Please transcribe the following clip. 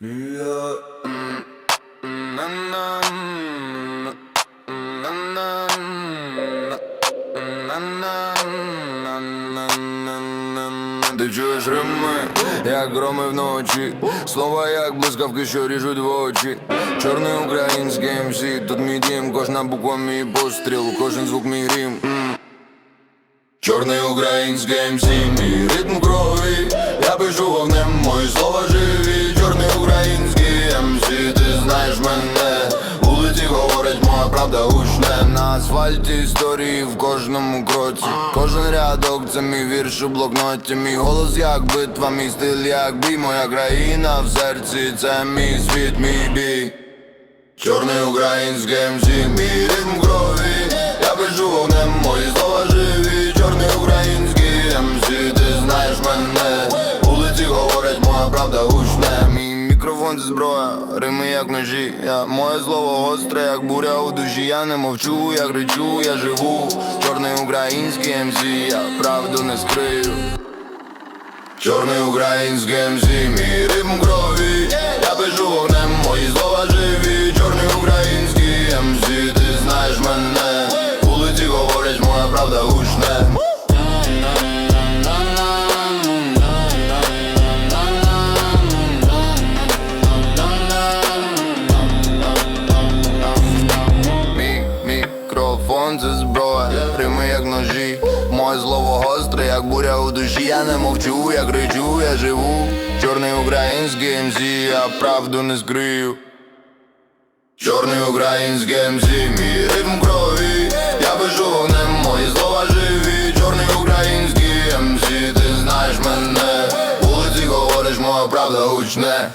Ти чуєш рими, як громи вночі Слова як блискавки, що ріжуть в очі Чорний український МС, тут мій дім Кожна буква мій постріл, кожен звук мій грім М. Чорний український МС, мій ритм крові Я пишу вогнем, мої слова живі асфальті історії в кожному кроці. Кожен рядок це мій вірш у блокноті. Мій голос як битва, мій стиль як бій. Моя країна в серці, це мій світ, мій бій. Чорний український МС, мій ритм крові. Я пишу вогнем, мої слова живі. Чорний український МС, ти знаєш мене. Вулиці говорять, моя правда Мій це зброя, рими як ножі. Я, Моє слово гостре, як буря у душі. Я не мовчу, я кричу, я живу. Чорний український МС, я правду не скрию. Чорний український МС, мій ритм мікрофон це зброя, рими як ножі, моє слово гостре, як буря у душі. Я не мовчу, я кричу, я живу. Чорний український МС, я правду не скрию. Чорний український МС, мій ритм крові. Я пишу вогнем, мої слова живі. Чорний український МС, ти знаєш мене. Вулиці говориш, моя правда гучне.